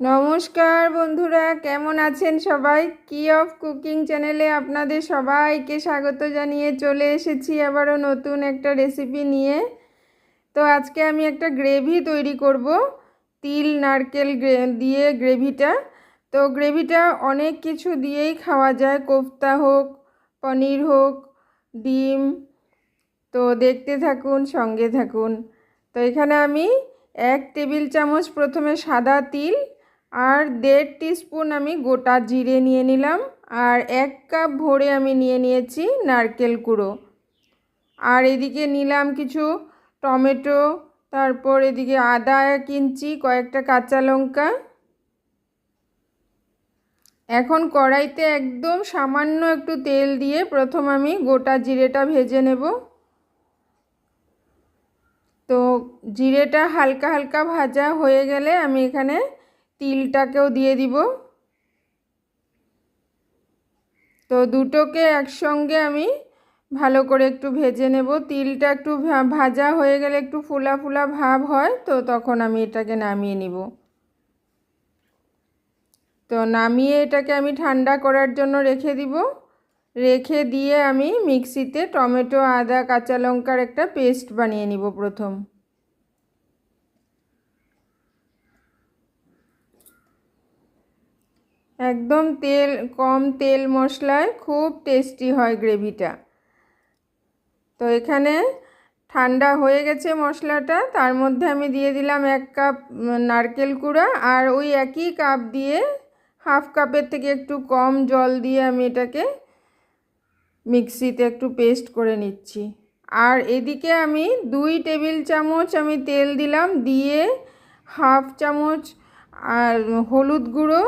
নমস্কার বন্ধুরা, কেমন আছেন সবাই? কি অফ কুকিং চ্যানেলে আপনাদের সবাইকে স্বাগত জানিয়ে চলে এসেছি আবারও নতুন একটা রেসিপি নিয়ে। তো আজকে আমি একটা গ্রেভি তৈরি করব, তিল, নারকেল দিয়ে গ্রেভিটা তো গ্রেভিটা অনেক কিছু দিয়েই খাওয়া যায়, কোফতা হোক, পনির হোক, ডিম। তো দেখতে থাকুন, সঙ্গে থাকুন। তো এখানে আমি এক টেবিল চামচ প্রথমে সাদা তিল আর দেড় টিস্পুন আমি গোটা জিরে নিয়ে নিলাম, আর এক কাপ ভরে আমি নিয়ে নিয়েছি নারকেল কুড়ো। আর এদিকে নিলাম কিছু টমেটো, তারপর এদিকে আদা এক ইঞ্চি, কয়েকটা কাঁচা লঙ্কা। এখন কড়াইতে একদম সামান্য একটু তেল দিয়ে প্রথম আমি গোটা জিরেটা ভেজে নেব। তো জিরেটা হালকা হালকা ভাজা হয়ে গেলে আমি এখানে তিলটাকেও দিয়ে দিব। তো দুটোকে একসঙ্গে আমি ভালো করে একটু ভেজে নেব। তিলটা একটু ভাজা হয়ে গেলে একটু ফুলা ফুলা ভাব হয়, তো তখন আমি এটাকে নামিয়ে নিব। তো নামিয়ে এটাকে আমি ঠান্ডা করার জন্য রেখে দিব। রেখে দিয়ে আমি মিক্সিতে টমেটো, আদা, কাঁচা লঙ্কার একটা পেস্ট বানিয়ে নিব প্রথম। একদম তেল, কম তেল মশলায় খুব টেস্টি হয় গ্রেভিটা। তো এখানে ঠান্ডা হয়ে গেছে মশলাটা, তার মধ্যে আমি দিয়ে দিলাম এক কাপ নারকেল কুড়া আর ওই একই কাপ দিয়ে হাফ কাপের থেকে একটু কম জল দিয়ে আমি এটাকে মিক্সিতে একটু পেস্ট করে নিচ্ছি। আর এদিকে আমি দুই টেবিল চামচ আমি তেল দিলাম, দিয়ে হাফ চামচ আর হলুদ গুঁড়ো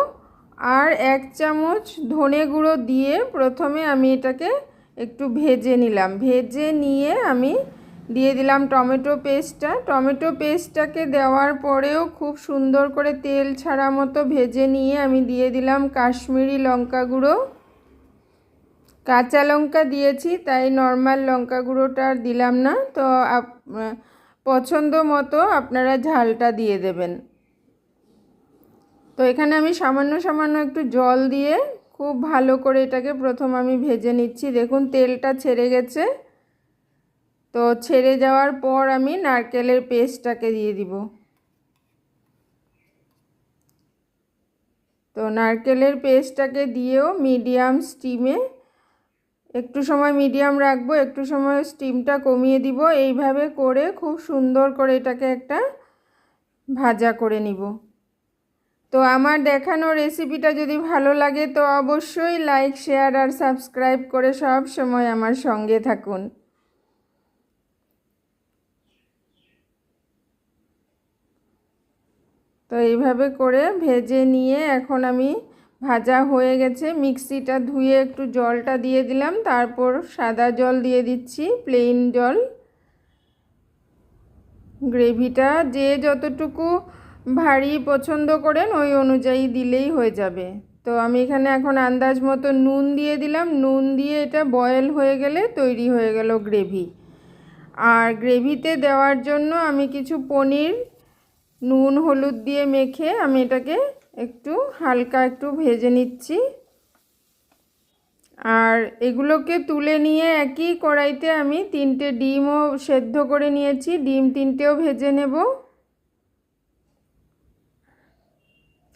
আর এক চামচ ধনে গুঁড়ো দিয়ে প্রথমে আমি এটাকে একটু ভেজে নিলাম। ভেজে নিয়ে আমি দিয়ে দিলাম টমেটো পেস্টটা। টমেটো পেস্টটাকে দেওয়ার পরেও খুব সুন্দর করে তেল ছাড়া মতো ভেজে নিয়ে আমি দিয়ে দিলাম কাশ্মীরি লঙ্কা গুঁড়ো। কাঁচা লঙ্কা দিয়েছি, তাই নর্মাল লঙ্কা গুঁড়োটা দিলাম না। তো পছন্দ মতো আপনারা ঝালটা দিয়ে দেবেন। তো এখানে আমি সামান্য সামান্য একটু জল দিয়ে খুব ভালো করে এটাকে প্রথম আমি ভেজে নিচ্ছি। দেখুন, তেলটা ছেড়ে গেছে। তো ছেড়ে যাওয়ার পর আমি নারকেলের পেস্টটাকে দিয়ে দিব। তো নারকেলের পেস্টটাকে দিয়েও মিডিয়াম স্টিমে একটু সময় মিডিয়াম রাখব, একটু সময় স্টিমটা কমিয়ে দিব। এইভাবে করে খুব সুন্দর করে এটাকে একটা ভাজা করে নিব। তো আমার দেখানো রেসিপিটা যদি ভালো লাগে, তো অবশ্যই লাইক শেয়ার আর সাবস্ক্রাইব করে সব সময় আমার সঙ্গে থাকুন। তো এইভাবে করে ভেজে নিয়ে এখন আমি ভাজা হয়ে গেছে। মিক্সিটা ধুয়ে একটু জলটা দিয়ে দিলাম, তারপর সাদা জল দিয়ে দিচ্ছি প্লেন জল। গ্রেভিটা যে যতটুকু ভারী পছন্দ করেন, ওই অনুযায়ী দিলেই হয়ে যাবে। তো আমি এখানে এখন আন্দাজ মতো নুন দিয়ে দিলাম। নুন দিয়ে এটা বয়েল হয়ে গেলে তৈরি হয়ে গেল গ্রেভি। আর গ্রেভিতে দেওয়ার জন্য আমি কিছু পনির, নুন, হলুদ দিয়ে মেখে আমি এটাকে একটু হালকা একটু ভেজে নিচ্ছি। আর এগুলোকে তুলে নিয়ে একই কড়াইতে আমি তিনটে ডিমও সেদ্ধ করে নিয়েছি। ডিম তিনটেও ভেজে নেব।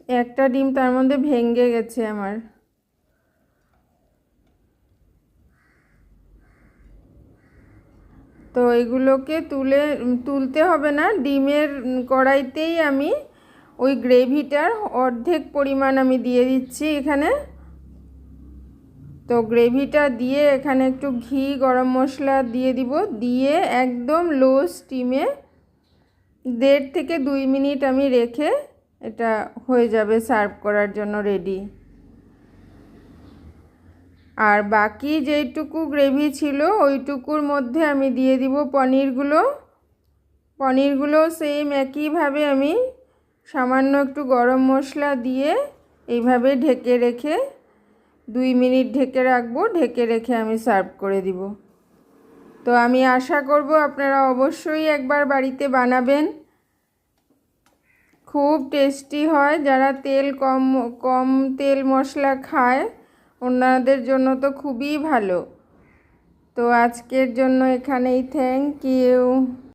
একটা ডিম তার মধ্যে ভেঙে গেছে আমার। তো এগুলোকে তুলে, তুলতে হবে না, ডিমের কড়াইতেই আমি ওই গ্রেভিটার অর্ধেক পরিমাণ আমি দিয়ে দিচ্ছি এখানে। তো গ্রেভিটা দিয়ে এখানে একটু ঘি, গরম মশলা দিয়ে দিব। দিয়ে একদম লো স্টিমে দেড় থেকে দুই মিনিট আমি রেখে এটা হয়ে যাবে সার্ভ করার জন্য রেডি আর বাকি যেইটুকু গ্রেভি ছিল, ওইটুকুর মধ্যে আমি দিয়ে দিব পনিরগুলো। পনিরগুলো সেম একইভাবে আমি সামান্য একটু গরম মশলা দিয়ে এইভাবে ঢেকে রেখে দুই মিনিট ঢেকে রাখব, ঢেকে রেখে আমি সার্ভ করে দিব। তো আমি আশা করব আপনারা অবশ্যই একবার বাড়িতে বানাবেন। খুব টেস্টি হয়। যারা তেল কম কম তেল মশলা খায়, ওনাদের জন্য তো খুবই ভালো। তো আজকের জন্য এখানেই থ্যাংক ইউ